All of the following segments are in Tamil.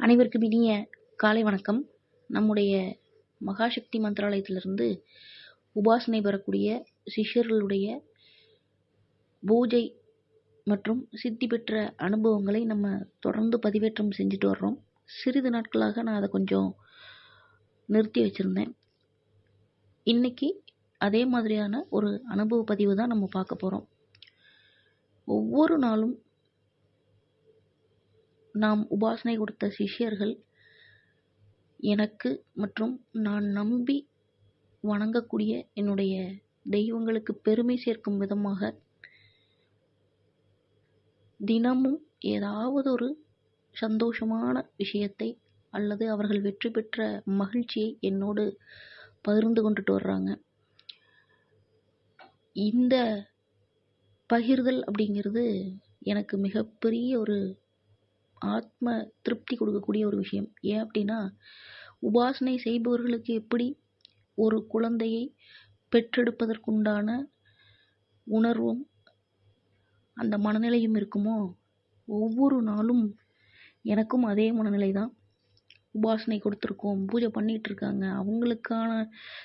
அனைவருக்கும் இனிய காலை வணக்கம். நம்முடைய மகாசக்தி மந்திராலயத்திலிருந்து உபாசனை பெறக்கூடிய சிஷ்யர்களுடைய பூஜை மற்றும் சித்தி பெற்ற அனுபவங்களை நம்ம தொடர்ந்து பதிவேற்றம் செஞ்சுட்டு வர்றோம். சிறிது நாட்களாக நான் அதை கொஞ்சம் நிறுத்தி வச்சுருந்தேன். இன்னைக்கு அதே மாதிரியான ஒரு அனுபவ பதிவு தான் நம்ம பார்க்க போகிறோம் ஒவ்வொரு நாளும் நாம் உபாசனை கொடுத்த சிஷ்யர்கள் எனக்கு மற்றும் நான் நம்பி வணங்கக்கூடிய என்னுடைய தெய்வங்களுக்கு பெருமை சேர்க்கும் விதமாக தினமும் ஏதாவது ஒரு சந்தோஷமான விஷயத்தை அல்லது அவர்கள் வெற்றி பெற்ற மகிழ்ச்சியை என்னோடு பகிர்ந்து கொண்டுட்டு வர்றாங்க. இந்த பகிர்தல் அப்படிங்கிறது எனக்கு மிகப்பெரிய ஒரு ஆத்ம திருப்தி கொடுக்கக்கூடிய ஒரு விஷயம். ஏன் அப்படின்னா உபாசனை செய்பவர்களுக்கு எப்படி ஒரு குழந்தையை பெற்றெடுப்பதற்குண்டான உணர்வும் அந்த மனநிலையும் இருக்குமோ? ஒவ்வொரு நாளும் எனக்கும் அதே மனநிலை தான் உபாசனை கொடுத்துருக்கோம் பூஜை பண்ணிகிட்டு இருக்காங்க அவங்களுக்கான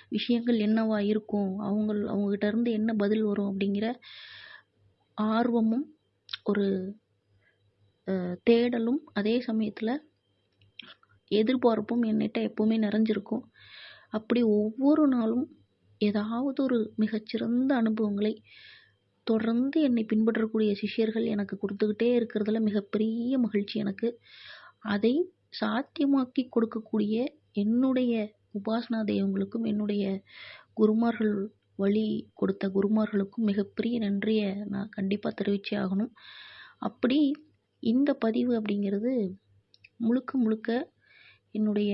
விஷயங்கள் என்னவா இருக்கும்? அவங்க அவங்ககிட்ட இருந்து என்ன பதில் வரும் அப்படிங்கிற ஆர்வமும் ஒரு தேடலும் அதே சமயத்தில் எதிர்பார்ப்பும் என்னிட்ட எப்போவுமே நிறைஞ்சிருக்கும். அப்படி ஒவ்வொரு நாளும் ஏதாவது ஒரு மிகச்சிறந்த அனுபவங்களை தொடர்ந்து என்னை பின்பற்றக்கூடிய சிஷ்யர்கள் எனக்கு கொடுத்துக்கிட்டே இருக்கிறதுல மிகப்பெரிய மகிழ்ச்சி எனக்கு. அதை சாத்தியமாக்கி கொடுக்கக்கூடிய என்னுடைய உபாசனா தெய்வங்களுக்கும் என்னுடைய குருமார்கள் வழி கொடுத்த குருமார்களுக்கும் மிகப்பெரிய நன்றியை நான் கண்டிப்பாக தெரிவிச்சே ஆகணும். அப்படி இந்த பதிவு அப்படிங்கிறது முழுக்க முழுக்க என்னுடைய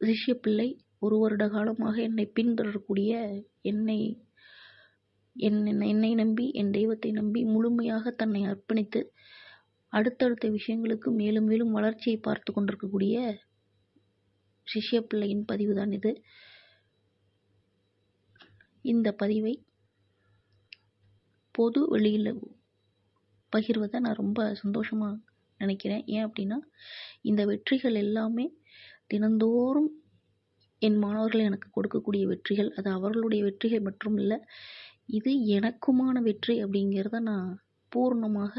ரிஷிய பிள்ளை ஒரு வருட காலமாக என்னை பின்தொடரக்கூடிய என்னை என்னை நம்பி என் தெய்வத்தை நம்பி முழுமையாக தன்னை அர்ப்பணித்து அடுத்தடுத்த விஷயங்களுக்கு மேலும் மேலும் வளர்ச்சியை பார்த்து கொண்டிருக்கக்கூடிய சிஷ்ய பிள்ளையின் பதிவு தான் இது. இந்த பதிவை பொது வெளியில் பகிர்வதை நான் ரொம்ப சந்தோஷமாக நினைக்கிறேன். ஏன் அப்படின்னா இந்த வெற்றிகள் எல்லாமே தினந்தோறும் என் மாணவர்கள் எனக்கு கொடுக்கக்கூடிய வெற்றிகள். அது அவர்களுடைய வெற்றிகள் மற்றும் இல்லை இது எனக்குமான வெற்றி அப்படிங்கிறத நான் பூர்ணமாக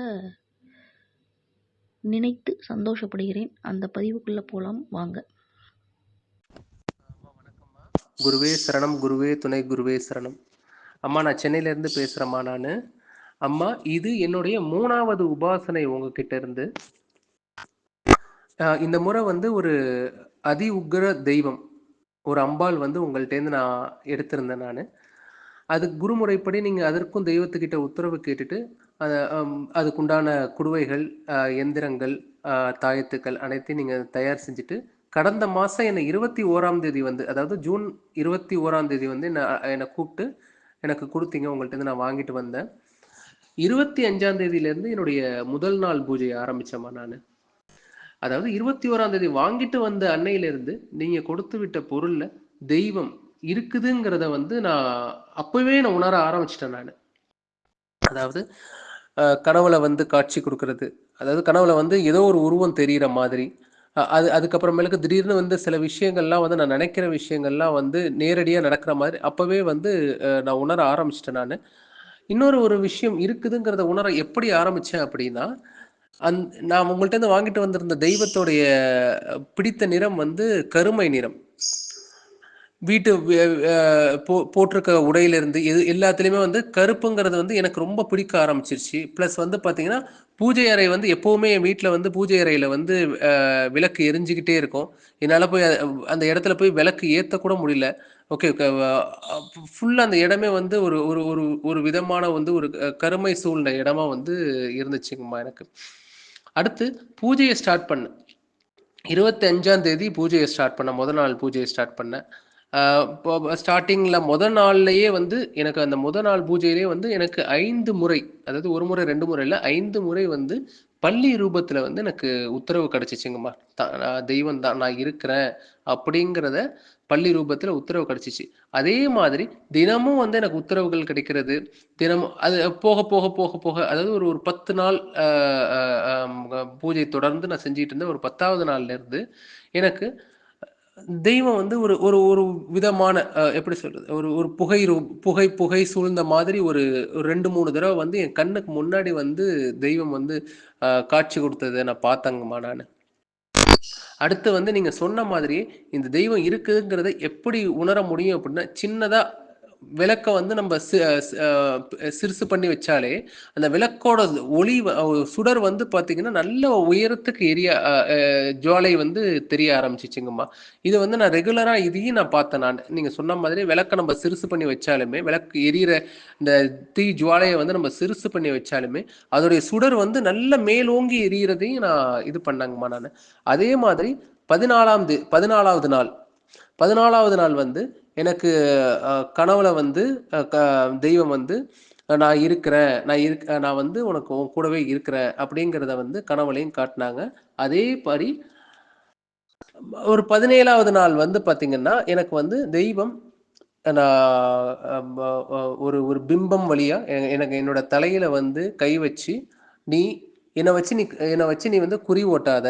நினைத்து சந்தோஷப்படுகிறேன். அந்த பதிவுக்குள்ளே போகலாம் வாங்க. குருவே சரணம் குருவே துணை குருவே சரணம். அம்மா நான் சென்னையிலேருந்து பேசுகிறேம்மா நான். அம்மா இது என்னுடைய மூணாவது உபாசனை உங்ககிட்ட இருந்து. இந்த முறை வந்து ஒரு அதி உக்ர தெய்வம் ஒரு அம்பாள் வந்து உங்கள்கிட்டேருந்து நான் எடுத்திருந்தேன் நான். அது குருமுறைப்படி நீங்கள் அதற்கும் தெய்வத்துக்கிட்ட உத்தரவு கேட்டுட்டு அதுக்குண்டான குடுவைகள் எந்திரங்கள் தாயத்துக்கள் அனைத்தையும் நீங்கள் தயார் செஞ்சுட்டு கடந்த மாதம் என்னை இருபத்தி ஓராம் தேதி வந்து அதாவது ஜூன் இருபத்தி ஓராம் தேதி வந்து என்னை என்னை கூப்பிட்டு எனக்கு கொடுத்தீங்க உங்கள்கிட்ட நான் வாங்கிட்டு வந்தேன். இருபத்தி அஞ்சாம் தேதியிலேருந்து என்னுடைய முதல் நாள் பூஜையை ஆரம்பித்தேம்மா நான். அதாவது இருபத்தி ஓராம் தேதி வாங்கிட்டு வந்த அன்னையிலேருந்து நீங்கள் கொடுத்து விட்ட பொருளில் தெய்வம் இருக்குதுங்கிறத வந்து நான் அப்போவே நான் உணர ஆரம்பிச்சிட்டேன் நான். அதாவது கனவுல வந்து காட்சி கொடுக்கறது. அதாவது கனவுல வந்து ஏதோ ஒரு உருவம் தெரிகிற மாதிரி. அது அதுக்கப்புறமேலுக்கு திடீர்னு வந்து சில விஷயங்கள்லாம் வந்து நான் நினைக்கிற விஷயங்கள்லாம் வந்து நேரடியாக நடக்கிற மாதிரி அப்போவே வந்து நான் உணர ஆரம்பிச்சிட்டேன் நான். இன்னொரு ஒரு விஷயம் இருக்குதுங்கிறத உணர எப்படி ஆரம்பிச்சேன் அப்படின்னா அந் நான் உங்கள்கிட்ட இருந்து வாங்கிட்டு வந்திருந்த தெய்வத்தோடைய பிடித்த நிறம் வந்து கருமை நிறம். வீட்டு போ போட்டிருக்க உடையிலிருந்து எது எல்லாத்துலேயுமே வந்து கருப்புங்கிறது வந்து எனக்கு ரொம்ப பிடிக்க ஆரம்பிச்சிருச்சு. ப்ளஸ் வந்து பார்த்தீங்கன்னா பூஜை அறை வந்து எப்போவுமே என் வீட்டில் வந்து பூஜை அறையில் வந்து விளக்கு எரிஞ்சுக்கிட்டே இருக்கும். என்னால் போய் அந்த இடத்துல போய் விளக்கு ஏற்றக்கூட முடியல. ஓகே ஃபுல்லாக அந்த இடமே வந்து ஒரு ஒரு ஒரு ஒரு விதமான வந்து ஒரு கருமை சூழ்ந்த இடமா வந்து இருந்துச்சுங்கம்மா எனக்கு. அடுத்து பூஜையை ஸ்டார்ட் பண்ணேன் இருபத்தி அஞ்சாம் தேதி பூஜையை ஸ்டார்ட் பண்ணேன் முதல் நாள் பூஜையை ஸ்டார்ட் பண்ணேன் இப்போ ஸ்டார்டிங்கில் முத நாள்லையே வந்து எனக்கு அந்த முத நாள் பூஜையிலே வந்து எனக்கு ஐந்து முறை அதாவது ஒரு முறை ரெண்டு முறை இல்லை ஐந்து முறை வந்து பள்ளி ரூபத்தில் வந்து எனக்கு உத்தரவு கிடச்சிச்சுங்கம்மா. தெய்வம் தான் நான் இருக்கிறேன் அப்படிங்கிறத பள்ளி ரூபத்தில் உத்தரவு கிடச்சிச்சு. அதே மாதிரி தினமும் வந்து எனக்கு உத்தரவுகள் கிடைக்கிறது. தினமும் அது போக போக போக போக அதாவது ஒரு ஒரு பத்து நாள் பூஜை தொடர்ந்து நான் செஞ்சிட்டு இருந்தேன். ஒரு பத்தாவது நாள்லேருந்து எனக்கு தெய்வம் வந்து ஒரு ஒரு ஒரு விதமான எப்படி சொல்றது? ஒரு ஒரு புகை ரூ- புகை புகை சூழ்ந்த மாதிரி ஒரு ரெண்டு மூணு தடவை வந்து என் கண்ணுக்கு முன்னாடி வந்து தெய்வம் வந்து காட்சி கொடுத்ததை நான் பார்த்தேங்கம்மா நான். அடுத்து வந்து நீங்க சொன்ன மாதிரி இந்த தெய்வம் இருக்குங்கிறத எப்படி உணர முடியும் அப்படின்னா சின்னதா விளக்க வந்து நம்ம சிறுசு பண்ணி வச்சாலே அந்த விளக்கோட ஒளி சுடர் வந்து பாத்தீங்கன்னா நல்ல உயரத்துக்கு எரிய ஜுவாலை வந்து தெரிய ஆரம்பிச்சிச்சுங்கம்மா. இது வந்து நான் ரெகுலரா இதையும் நான் பார்த்தேன் நான். நீங்க சொன்ன மாதிரி விளக்க நம்ம சிறுசு பண்ணி வச்சாலுமே விளக்கு எரியிற இந்த தீ ஜுவாலையை வந்து நம்ம சிறுசு பண்ணி வச்சாலுமே அதோடைய சுடர் வந்து நல்ல மேலோங்கி எரியறதையும் நான் இது பண்ணாங்கம்மா நான். அதே மாதிரி பதினாலாம் தே பதினாலாவது நாள் பதினாலாவது நாள் வந்து எனக்கு கனவுல வந்து க- தெய்வம் வந்து நான் இருக்கிறேன் நான் இருக்க நான் வந்து உனக்கு உன் கூடவே இருக்கிறேன் அப்படிங்கிறத வந்து கனவுலையும் காட்டினாங்க. அதே மாதிரி ஒரு பதினேழாவது நாள் வந்து பார்த்தீங்கன்னா எனக்கு வந்து தெய்வம் நான் ஒரு ஒரு பிம்பம் வழியா எனக்கு என்னோட தலையில வந்து கை வச்சு நீ என்னை வச்சு நீ என்னை வச்சு நீ வந்து குறி ஓட்டாத.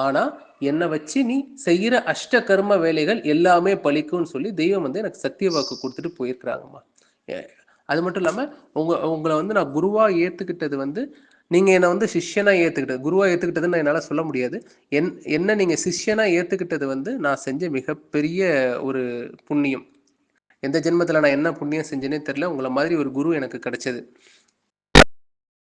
ஆனா என்னை வச்சு நீ செய்யற அஷ்ட கர்ம வேலைகள் எல்லாமே பழிக்கும்னு சொல்லி தெய்வம் வந்து எனக்கு சத்திய வாக்கு கொடுத்துட்டு போயிருக்கிறாங்கம்மா. அது மட்டும் இல்லாம உங்க உங்களை வந்து நான் குருவா ஏத்துக்கிட்டது வந்து நீங்க என்னை வந்து சிஷ்யனா ஏத்துக்கிட்டது குருவா ஏத்துக்கிட்டதுன்னு என்னால சொல்ல முடியாது. என் என்ன நீங்க சிஷ்யனா ஏத்துக்கிட்டது வந்து நான் செஞ்ச மிகப்பெரிய ஒரு புண்ணியம். எந்த ஜென்மத்துல நான் என்ன புண்ணியம் செஞ்சேனே தெரியல உங்களை மாதிரி ஒரு குரு எனக்கு கிடைச்சது.